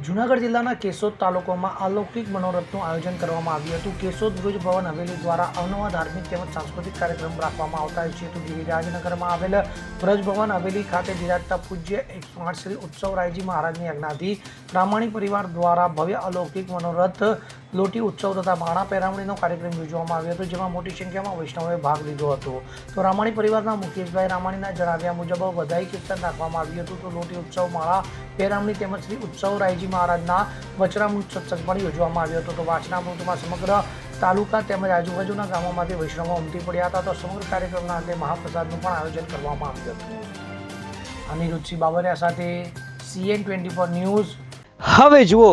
જૂનાગઢ જિલ્લાના કેશોદ તાલુકામાં અલૌકિક મનોરથનું આયોજન કરવામાં આવ્યું હતું. કેશોદ ભુજ ભવન હવેલી દ્વારા અવનવા ધાર્મિક તેમજ સાંસ્કૃતિક કાર્યક્રમ રાખવામાં આવતા હોય છે. તો ગિરિરાજનગરમાં આવેલ વ્રજ ભવન હવેલી ખાતે બિરાજતા પૂજ્ય એકસો આઠ શ્રી ઉત્સવ રાયજી મહારાજની આજ્ઞાથી બ્રાહ્મણી પરિવાર દ્વારા ભવ્ય અલૌકિક મનોરથ લોટી ઉત્સવ તથા માણા પહેરામણીનો કાર્યક્રમ યોજવામાં આવ્યો હતો, જેમાં મોટી સંખ્યામાં વૈષ્ણવોએ ભાગ લીધો હતો. તો રામાણી પરિવારના મુકેશભાઈ રામાણીના જણાવ્યા મુજબ વધાઈ કીર્તન રાખવામાં આવ્યું હતું. તો લોટી ઉત્સવ માળા પહેરામણી તેમજ શ્રી ઉત્સવ રાયજી મહારાજના વચરામૃત સત્સંગ પણ યોજવામાં આવ્યો હતો. તો વાચનામૃતમાં સમગ્ર તાલુકા તેમજ આજુબાજુના ગામોમાંથી વૈષ્ણવો ઉમટી પડ્યા હતા. તો સમગ્ર કાર્યક્રમના અંતે મહાપ્રસાદનું પણ આયોજન કરવામાં આવ્યું હતું. અનિરુદ્ધસિંહ બાબરિયા સાથે સીએન ટ્વેન્ટી ફોર ન્યૂઝ હવે જુઓ